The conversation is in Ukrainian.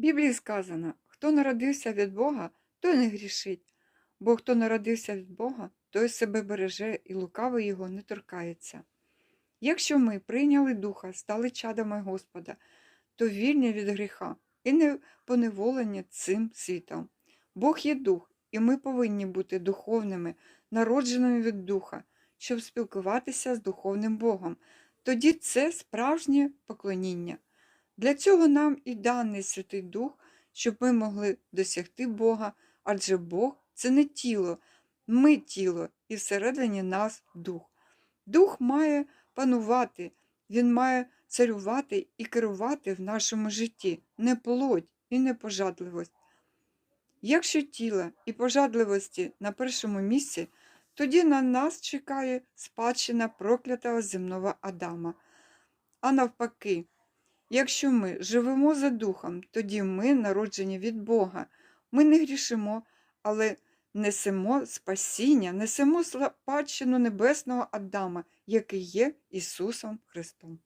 Біблії сказано, хто народився від Бога, той не грішить, бо хто народився від Бога, той себе береже і лукавий його не торкається. Якщо ми прийняли Духа, стали чадами Господа, то вільні від гріха і не поневолені цим світом. Бог є дух, і ми повинні бути духовними, народженими від Духа, щоб спілкуватися з духовним Богом. Тоді це справжнє поклоніння. Для цього нам і даний Святий Дух, щоб ми могли досягти Бога, адже Бог це не тіло, ми тіло, і всередині нас дух. Дух має панувати, він має царювати і керувати в нашому житті, не плоть і не пожадливость. Якщо тіло і пожадливості на першому місці, тоді на нас чекає спадщина проклятого земного Адама. А навпаки, якщо ми живемо за духом, тоді ми народжені від Бога. Ми не грішимо, але несемо спасіння, несемо спадщину небесного Адама, який є Ісусом Христом.